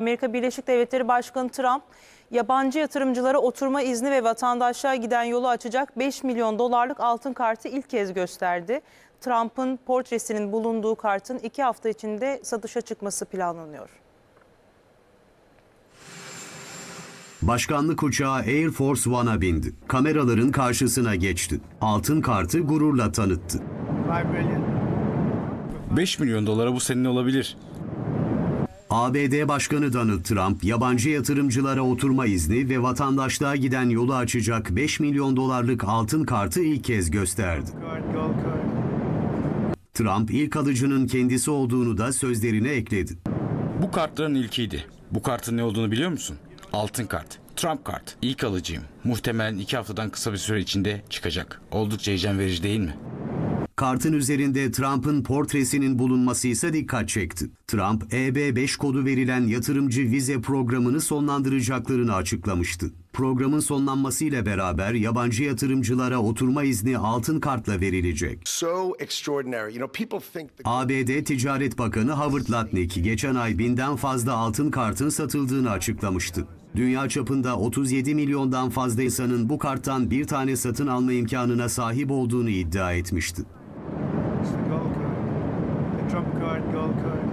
Amerika Birleşik Devletleri Başkanı Trump, yabancı yatırımcılara oturma izni ve vatandaşlığa giden yolu açacak 5 milyon dolarlık altın kartı ilk kez gösterdi. Trump'ın portresinin bulunduğu kartın iki hafta içinde satışa çıkması planlanıyor. Başkanlık uçağı Air Force One'a bindi. Kameraların karşısına geçti. Altın kartı gururla tanıttı. 5 million. 5 milyon dolara bu senin olabilir. ABD Başkanı Donald Trump, yabancı yatırımcılara oturma izni ve vatandaşlığa giden yolu açacak 5 milyon dolarlık altın kartı ilk kez gösterdi. Trump ilk alıcının kendisi olduğunu da sözlerine ekledi. Bu kartların ilkiydi. Bu kartın ne olduğunu biliyor musun? Altın kart. Trump kart. İlk alıcıyım. Muhtemelen iki haftadan kısa bir süre içinde çıkacak. Oldukça heyecan verici değil mi? Kartın üzerinde Trump'ın portresinin bulunması ise dikkat çekti. Trump, EB5 kodu verilen yatırımcı vize programını sonlandıracaklarını açıklamıştı. Programın sonlanmasıyla beraber yabancı yatırımcılara oturma izni altın kartla verilecek. so extraordinary. You know, people think the ABD Ticaret Bakanı Howard Lutnick geçen ay binden fazla altın kartın satıldığını açıklamıştı. Dünya çapında 37 milyondan fazla insanın bu karttan bir tane satın alma imkanına sahip olduğunu iddia etmişti. Gold Coast.